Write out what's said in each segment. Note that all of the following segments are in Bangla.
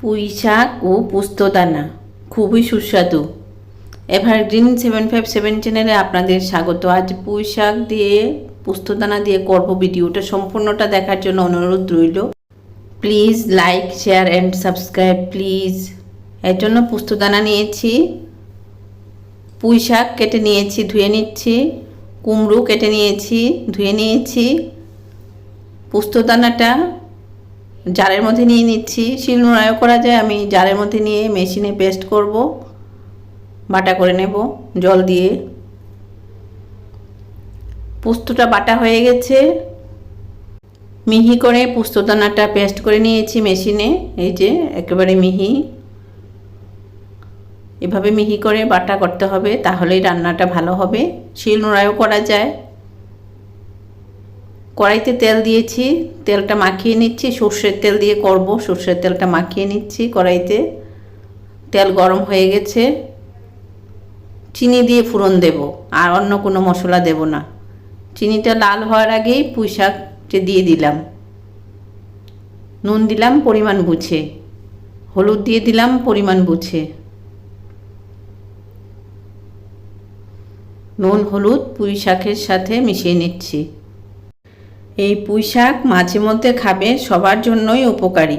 পুঁই শাক ও পোস্তদানা। খুবই সুস্বাদু। এভারগ্রিন সেভেন ফাইভ সেভেন চ্যানেলে আপনাদের স্বাগত। আজ পুঁই শাক দিয়ে, পোস্তদানা দিয়ে করব ভিডিওটা। সম্পূর্ণটা দেখার জন্য অনুরোধ রইল। Please like, share and subscribe, please. এর জন্য পোস্তদানা নিয়েছি। পুঁই শাক কেটে নিয়েছি, ধুয়ে নিচ্ছি। কুমড়ো কেটে নিয়েছি, ধুয়ে নিয়েছি। পোস্তদানাটা জারের মধ্যে নিয়ে নিচ্ছি। শিল শিলনোড়ায়ও করা যায়, আমি জারের মধ্যে নিয়ে মেশিনে পেস্ট করব, বাটা করে নেব জল দিয়ে। পোস্তটা বাটা হয়ে গেছে। মিহি করে পোস্তদানাটা পেস্ট করে নিয়েছি মেশিনে, এই যে একেবারে মিহি। এভাবে মিহি করে বাটা করতে হবে, তাহলেই রান্নাটা ভালো হবে। শিলনোড়ায়ও করা যায়। কড়াইতে তেল দিয়েছি, তেলটা মাখিয়ে নিচ্ছি, সর্ষের তেল দিয়ে করব, সর্ষের তেলটা মাখিয়ে নিচ্ছি কড়াইতে। তেল গরম হয়ে গেছে, চিনি দিয়ে ফুরন দেব, আর অন্য কোনো মশলা দেব না। চিনিটা লাল হওয়ার আগেই পুঁই শাকটা দিয়ে দিলাম। নুন দিলাম, পরিমাণ বুঝে। হলুদ দিয়ে দিলাম, পরিমাণ বুঝে। নুন, হলুদ, পুঁই শাকের সাথে মিশিয়ে নিচ্ছি। এই পুঁই শাক মাঝে মধ্যে খাবে, সবার জন্যই উপকারী।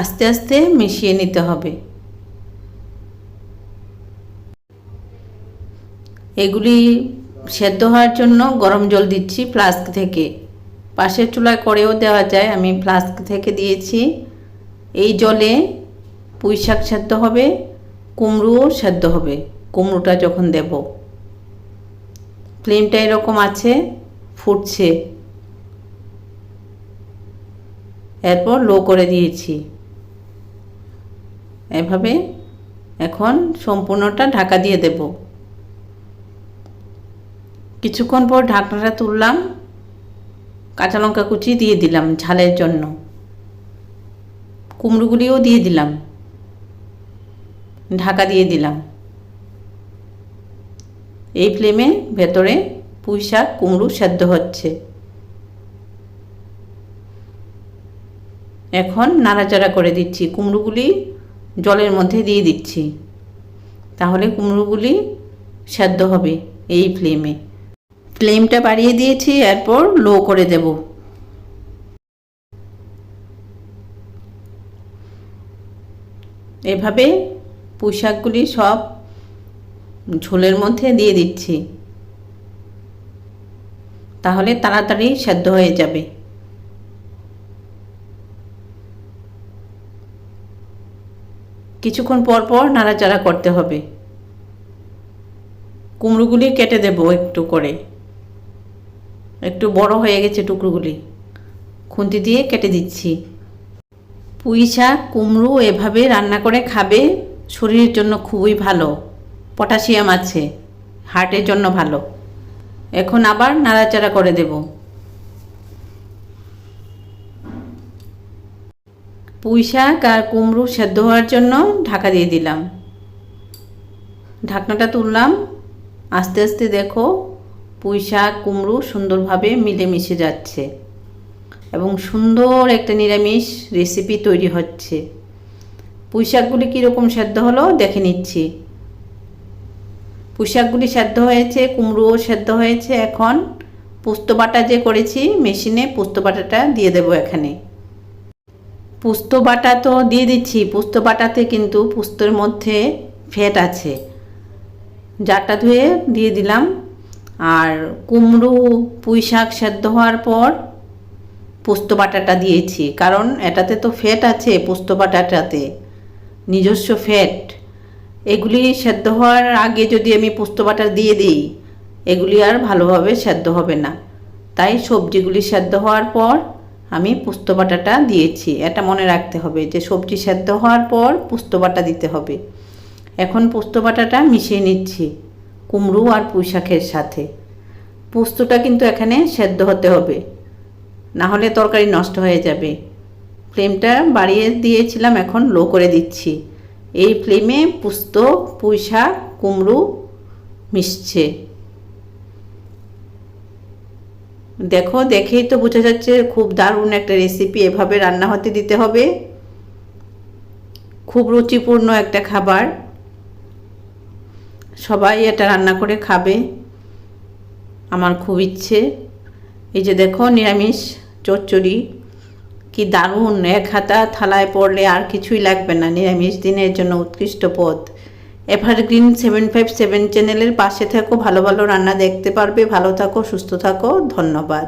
আস্তে আস্তে মিশিয়ে নিতে হবে। এগুলি সেদ্ধ হওয়ার জন্য গরম জল দিচ্ছি ফ্লাস্ক থেকে। পাশের চুলায় করেও দেওয়া যায়, আমি ফ্লাস্ক থেকে দিয়েছি। এই জলে পুঁই শাক সেদ্ধ হবে, কুমড়োও সেদ্ধ হবে, কুমড়োটা যখন দেবো। ফ্লেমটা এরকম আছে, ফুটছে। এরপর লো করে দিয়েছি। এভাবে এখন সম্পূর্ণটা ঢাকা দিয়ে দেব। কিছুক্ষণ পর ঢাকনাটা তুললাম, কাঁচা লঙ্কা কুচি দিয়ে দিলাম ঝালের জন্য। কুমড়োগুলিও দিয়ে দিলাম। ঢাকা দিয়ে দিলাম। এই ফ্লেমে ভেতরে পুঁই শাক, কুমড়ো সেদ্ধ হচ্ছে। এখন নাড়াচাড়া করে দিচ্ছি। কুমড়োগুলি জলের মধ্যে দিয়ে দিচ্ছি। তাহলে কুমড়োগুলি সেদ্ধ হবে এই ফ্লেমে। ফ্লেমটা বাড়িয়ে দিয়েছি, এরপর লো করে দেব। এভাবে পুঁই শাকগুলি সব ঝোলের মধ্যে দিয়ে দিচ্ছি। তাহলে তাড়াতাড়ি সেদ্ধ হয়ে যাবে। কিছুক্ষণ পর পর নাড়াচাড়া করতে হবে। কুমড়োগুলি কেটে দেব একটু করে। একটু বড় হয়ে গেছে টুকরোগুলি। খুন্তি দিয়ে কেটে দিচ্ছি। পুঁই শাক, কুমড়ো এভাবে রান্না করে খাবে, শরীরের জন্য খুবই ভালো। পটাশিয়াম আছে। হার্টের জন্য ভালো। এখন আবার নাড়াচাড়া করে দেব। পুঁই শাক আর কুমড়ো সেদ্ধ হওয়ার জন্য ঢাকা দিয়ে দিলাম। ঢাকনাটা তুললাম। আস্তে আস্তে দেখো পুঁই শাক কুমড়ো সুন্দরভাবে মিলেমিশে যাচ্ছে এবং সুন্দর একটা নিরামিষ রেসিপি তৈরি হচ্ছে। পুঁই শাকগুলি কীরকম সেদ্ধ হলো দেখে নিচ্ছি। পুঁশাকগুলি সেদ্ধ হয়েছে, কুমড়োও সেদ্ধ হয়েছে। এখন পোস্ত বাটা যে করেছি মেশিনে, পোস্ত বাটাটা দিয়ে দেবো এখানে। পোস্ত বাটা তো দিয়ে দিচ্ছি, পোস্ত বাটাতে কিন্তু পোস্তর মধ্যে ফ্যাট আছে। জারটা ধুয়ে দিয়ে দিলাম। আর কুমড়ো পুঁই শাক সেদ্ধ হওয়ার পর পোস্ত বাটাটা দিয়েছি। কারণ এটাতে তো ফ্যাট আছে, পোস্ত বাটাটাতে। নিজস্ব ফ্যাট এগুলি সেদ্ধ হওয়ার আগে যদি আমি পোস্ত বাটা দিয়ে দিই, এগুলি আর ভালোভাবে সেদ্ধ হবে না। তাই সবজিগুলি সেদ্ধ হওয়ার পর আমি পোস্ত বাটাটা দিয়েছি। এটা মনে রাখতে হবে যে সবজি সেদ্ধ হওয়ার পর পোস্ত বাটা দিতে হবে। এখন পোস্ত বাটাটা মিশিয়ে নিচ্ছি কুমড়ো আর পুঁই শাকের সাথে। পোস্তটা কিন্তু এখানে সেদ্ধ হতে হবে, না হলে তরকারি নষ্ট হয়ে যাবে। ফ্লেমটা বাড়িয়ে দিয়েছিলাম, এখন লো করে দিচ্ছি। এই ফ্লেমে পুস্ত পুঁই শাক কুমড়ো মিশছে। দেখো, দেখেই তো বোঝা যাচ্ছে খুব দারুণ একটা রেসিপি এভাবে রান্না হতে দিতে হবে। খুব রুচিপূর্ণ একটা খাবার। সবাই এটা রান্না করে খাবে। আমার খুব ইচ্ছে। এই যে দেখো, নিরামিষ চচ্চড়ি। কি দারুণ, এক হাতা থালায় পড়লে আর কিছুই লাগবে না, নিরামিষ দিনের জন্য উৎকৃষ্ট পথ এভারগ্রিন সেভেন ফাইভ সেভেন চ্যানেলের পাশে থাকো, ভালো ভালো রান্না দেখতে পারবে, ভালো থাকো, সুস্থ থাকো, ধন্যবাদ।